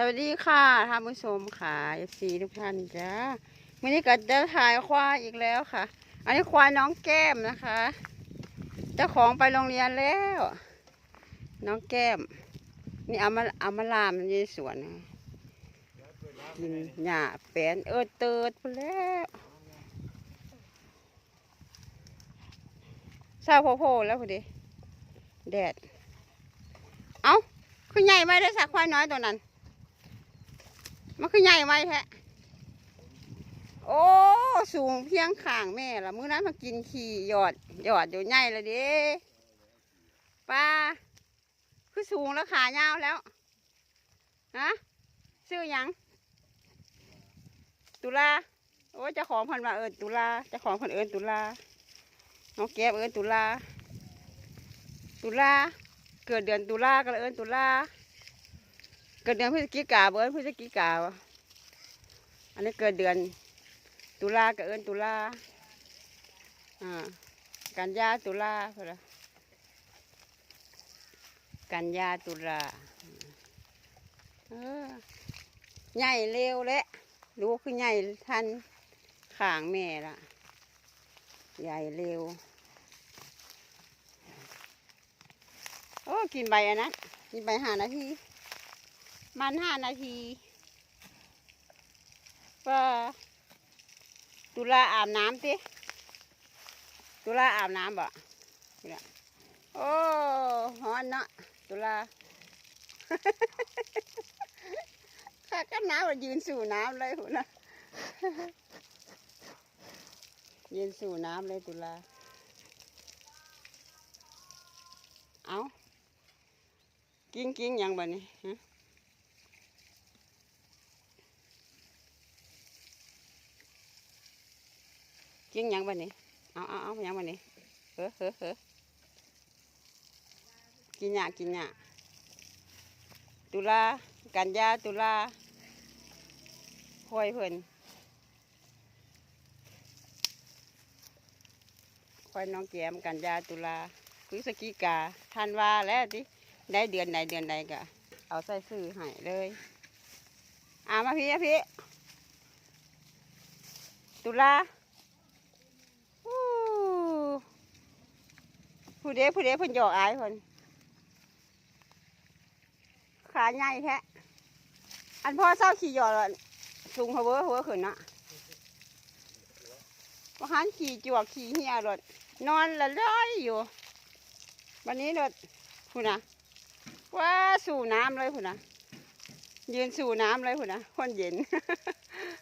สวัสดีค่ะท่านผู้ชมค่ะเอฟซีทุกท่านจ้าวันนี้ก็จะถ่ายควายอีกแล้วค่ะ อันนี้ควายน้องแก้มนะคะเจ้าของไปโรงเรียนแล้ว น้องแก้ม นี่เอามาเอามาลามันยู่ในสวนนะกินหญ้าแปนเออเติดไปแล้วเศร้าโพโพแล้วพอดีแดด เอ้าคือใหญ่ไหมได้สักควายน้อยตัวนั้น มันคือใหญ่ไหมแท้โอ้ สูงเพียงข้างแม่ละมื้อนั้นมากินขี่หยอดหยอดอยู่ใหญ่เลยเดิป้าคือสูงแล้วขายาวแล้วฮะซื้อยัง ตุลาโอ้จ้าของเพันมาเอิญตุลาจ้าของเพันเอิญตุลาน้องแก้มเอิญตุลาตุลาเกิดเดือนตุลาก็เลยเอิญตุลา กิดเดือนพฤศจิกาเบิร์พฤศจิกาอันนี้เกิดเดือน ตุลาก็เอิญตุลาอ่ากันยาตุลาเพื่อละกันยาตุลาเออใหญ่เร็วและรู้คือใหญ่ทันข่างแม่ละใหญ่เร็ว โอ้ กินใบอันนั้นกินใบหานาที มันห้านาทีก็ตุลาอาบน้ำติตุลาอาบน้ำบ่โอ้ฮ้อนเนาะตุลาข้าก็น้ำว่ายืนสู่น้ำเลยหุ่นนะยืนสู่น้ำเลยตุลา เอากิ้งกิ้งยังบ่นี่ กิ้งยังบ่นี่เอาเอาเอายังบ่นี่เฮ้อเฮ้อเฮ้อกินหยากินหยาตุลากันยาตุลาห้อยเพิ่นคอยน้องแก้มกันยาตุลาพฤศจิกาธันวาแล้วดิได้เดือนไหนเดือนใดก็เอาใส่ซื้อให้เลยอามาพี่อะพี่ตุลา ผู้เด้ผู้เด้เพิ่นหยอกอายเพิ่นขาใหญ่แท้อันพ่อเศร้าขี่หยอดแล้วสูงหัวเบ้อหัวขึ้นเนาะว่าหันขี่จวกขี่เหี่ยรถนอนละร้อยอยู่ วันนี้รถคุณนะว่าสู่น้ำเลยคุณนะยืนสู่น้ำเลยคุณนะคนเย็น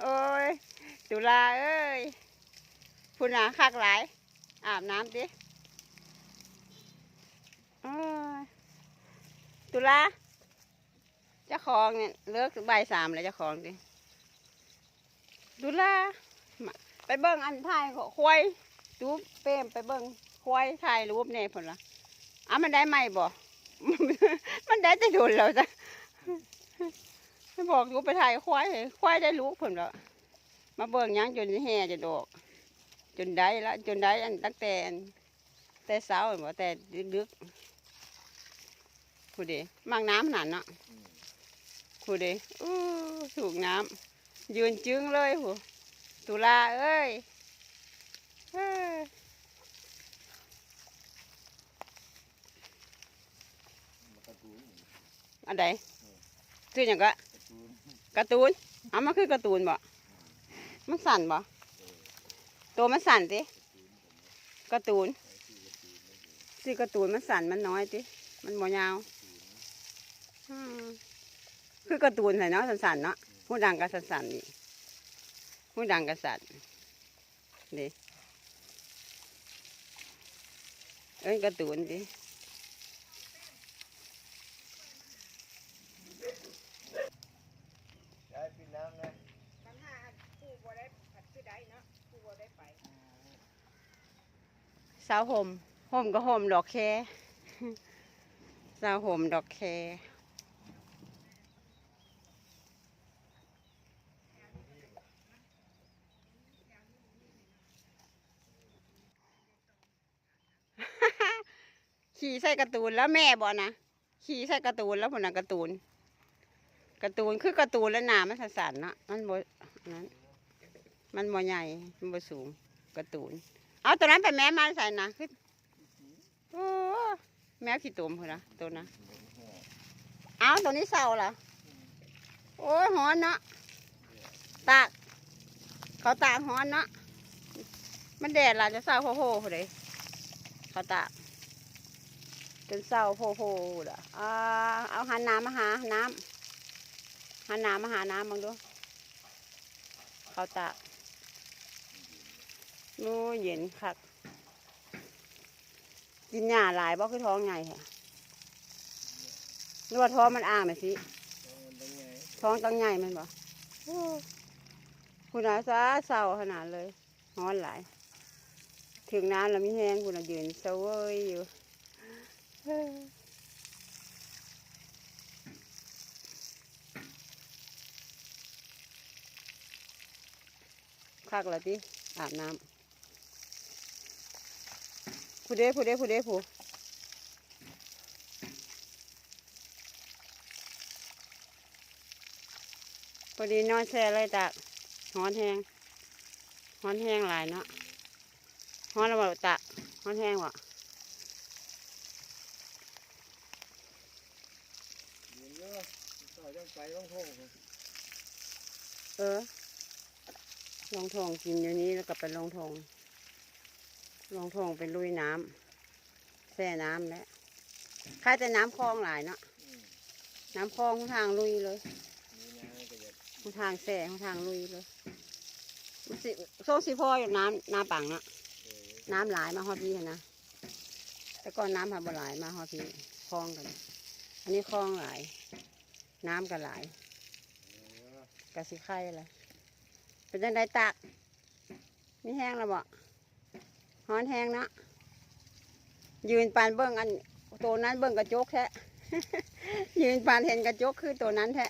โอ้ยตุลาเอ้ย คุณนะคักหลาย อาบน้ำดิตุลาเจ้าของเนี่ยเลิกบ่ายสามเลยเจ้าของดิตุลาไปเบิ้งอันท้ายของควายตูเป้มไปเบิ้งควายถ่ายรูปเนี่ยผลละอะมันได้ไหมบ่มันได้แต่โดนแล้วจ้ะไม่บอกอยู่ไปถ่ายควายควายได้ลูกผมแล้วมาเบิ่งยังจนแห่จะดอก จนได้ละจนได้อันตั้งแต่อันแต่เช้าบ่แต่ดึกๆผู้เดมักน้ำหนาดเนาะผู้เดอู้ถูกน้ำยืนจึงเลยผู้ตุลาเอ้ยเอ้ยอันใดคืออย่างก็การ์ตูนเอ้ามันคือการ์ตูนบ่มันสั่นบ่ ตัวมันสั่นสิกระตูนสิกระตูนมันสั่นมันน้อยสิมันบ่ยาวคือกระตูนใส่เนาะสั่นๆเนาะผู้ดังก็สั่นๆนี่ผู้ดังก็สั่นนี่เอ้ยกระตูนดิพี่น้ำนะ ปัญหาผู้บ่ได้ผัดคือได้เนาะผู้บ่ได้ไป สาวห่มห่มก็ห่มดอกแคสาวห่มดอกแคขี่ใส่การ์ตูนแล้วแม่บ่นะขี่ใส่การ์ตูนแล้วผลนะการ์ตูนการ์ตูนคือการ์ตูนแล้วหนามันสั่นๆเนาะมันบ่นั้นมันบ่ใหญ่มันบ่สูงการ์ตูน เอาตัวนั้นไปแม่มาใส่นะคือโอ้แมวขี้ตุ่มพุ่นนะตัวนะเอาตัวนี้เศร้าเหรอโอ้ยหอนเนาะตากเขาตากหอนเนาะมันแดดล่ะจะเศร้าโพโพพุ่นเลยเขาตากจนเศร้าโพโพพุ่นอะเอาหันน้ำมาหาน้ำหันน้ำมาหาน้ำมึงดูเขาตาก นู้เย็นคักกินหญ้าหลายบ่คือท้องไงแฮะหรือว่าท้องมันอ่างไหมสิท้องตั้งใหญ่มันบ่โอ้คุณอาซาเศร้าขนาดเลยฮ้อนหลาย ถึงน้ำแล้วมีแห้งคุณอายืนเซเวยอยู่คักล้วติอาบน้ำ ผู้เด้ผู้เด้ผู้เด้ผู้พอดีนอนแช่เลยตากฮ้อนแห้งฮ้อนแห้งหลายเนาะฮ้อนแล้วบ่ตากฮ้อนแห้งบ่เดี๋ยวเยอะต่อจังไปต้องทองเออลองทองกินเดี๋ยวนี้แล้วก็ไปลองทอง ลงทงไปลุยน้ำแช่น้ำแล้วค่าแต่น้ำคลองหลายเนาะน้ำคลองทางลุยเลยทางแช่ทางลุยเลยโซ่สิพ่ออยู่น้ำน้ำปังเนาะน้ำหลายมาฮอพี่นะแต่ก่อนน้ำหาบ่หลายมาฮอพี่คลองกัน อันนี้คลองหลาย น้ำก็หลายเออกะสิไข่เลยเป็นจังไดตักมีแห้งแล้วบ่ ฮ้อนแห้งนะยืนปานเบิ้งอันตัวนั้นเบิ้งกระจกแท้ยืนปานเห็นกระจกคือตัวนั้นแท้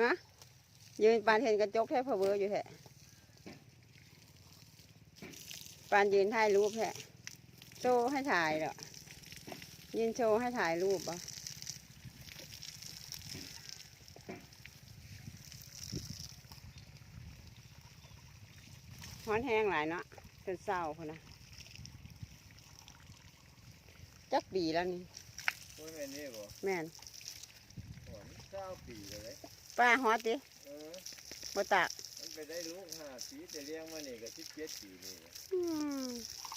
ฮะยืนปานเห็นกระจกแท้เพอเวออยู่แท้ปานยืนถ่ายรูปแท้โชว์ให้ถ่ายเหรอยืนโชว์ให้ถ่ายรูปบ่ ฮ้อนแห้งหลายเนาะจนเศร้าคนนะจักปีแล้วนี่โอ้ยแม่นี่บ่แม่นหัวมันเก้าปีเลยป้าฮอตดิเออบ่ตากมันไปได้ลูกห้าปีแต่เลี้ยงมานี่ก็สิบเจ็ดปีนี่อืม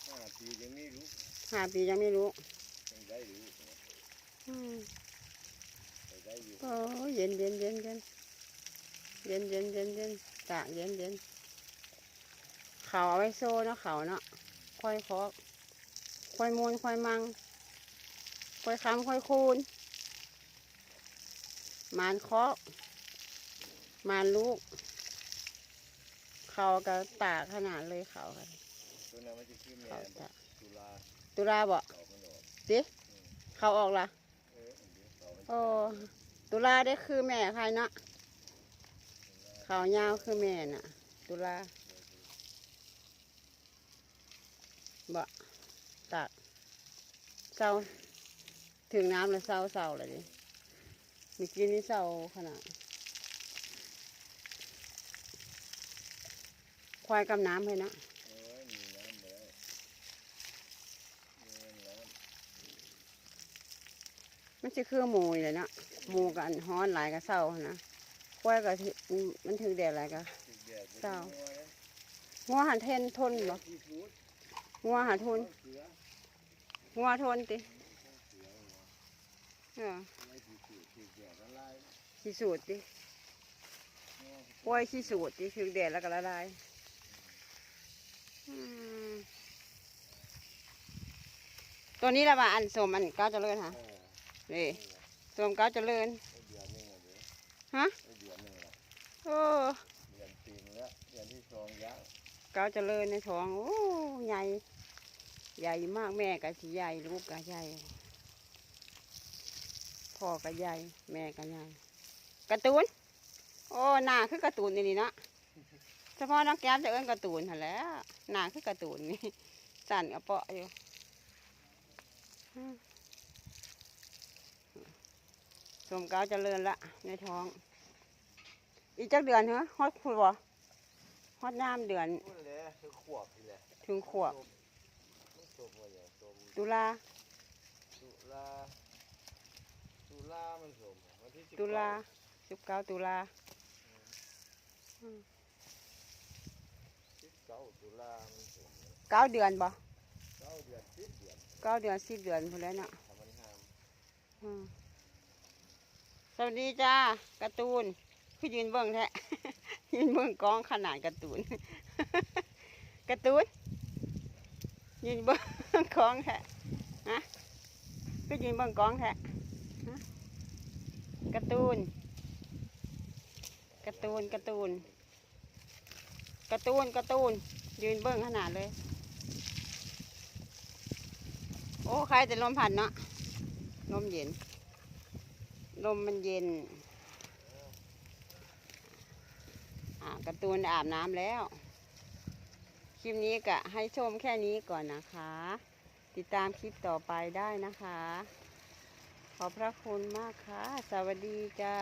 ห้าปียังไม่รู้ห้าปียังไม่รู้ยังได้รู้อืมไปได้อยู่โอ้ยเย็นเย็นเย็นเย็นเย็นเย็นเย็นเย็นตากเย็นเย็น เขาเอาไว้โซ่เนาะเขาเนาะค่อยเคาะค่อยมูลค่อยมังค่อยคำค่อยคูนมานเคาะมานลูก เขาก็ตาขนาดเลยเขากันตัวนั้นมันจะขึ้นแม่เขาตากตุลาตุลาบ่เขามันออกดิเขาออกละโอ้ตุลาได้คือแม่ใครเนาะเขายาวคือแม่น่ะ ตุลาบ่ตากเศร้าถึงน้ำแล้วเศร้าเศร้าเลยดิเมื่อกี้นี่เศร้าขนาดควายกำน้ำเลยนะมันจะคือหมูนี่แหละเนะหมูกันฮ้อนหลายกับเศร้านะควายกับมันถึงแดดหลายกับเศร้างัวหันเทนทนบ่ที่สุดงัวหันทน หัวทนติเออสีสูตรติกล้วยสีสูตรติคือแดดแล้วก็ละลายตัวนี้ละว่าอันสมอันก้าวเจริญฮะนี่สมก้าวเจริญฮะโอ้เดือนตีนแล้วเดือนที่สองยาวก้าวเจริญในท้องโอ้ใหญ่ ใหญ่มากแม่ก็สิใหญ่ลูกก็ใหญ่พ่อก็ใหญ่แม่ก็ใหญ่การ์ตูนโอ้หน้าคือการ์ตูนนี่นี่เนาะเฉพาะน้องแก้มจะเอิ้นการ์ตูนหั่นแหล้วหน้าคือการ์ตูนนี่สั่นกระเปาะอยู่อืมสมเกาเจริญละในท้อง อีกจักเดือนเหรอฮอดคุยบ่ฮอดน้ำเดือนพูดเลยคือขวบ นี่แหละถึงขวบมันสมว่าอย่างสมตุลา ตุลา ตุลามันสมวันที่สิบตุลาเก้สิบเก้าตุลาสิบเก้าตุลามันสมเก้าเดือนบ่เก้าเดือนสิบเดือนเก้าเดือนสิบเดือนพอแล้วเนาะทำมันห้ามอืมสวัสดีจ้าการ์ตูนคือยืนเบิ่งแท้ ยืนเบิ่งกล้องขนาดการ์ตูน การ์ตูน ยืนเบิ่งกองแท้ฮะคือยืนเบิ่งกองแท้ฮะกร์ตูนกร์ตูนกร์ตูนกร์ตูนกร์ตูนยืนเบิ่งขนาดเลย โอ้ใครแต่ลมพัดเนาะลมเย็น ลมมันเย็นอ่ากร์ตูนอาบน้ำแล้ว คลิปนี้ก็ให้ชมแค่นี้ก่อนนะคะ ติดตามคลิปต่อไปได้นะคะ ขอบพระคุณมากค่ะ สวัสดีจ้า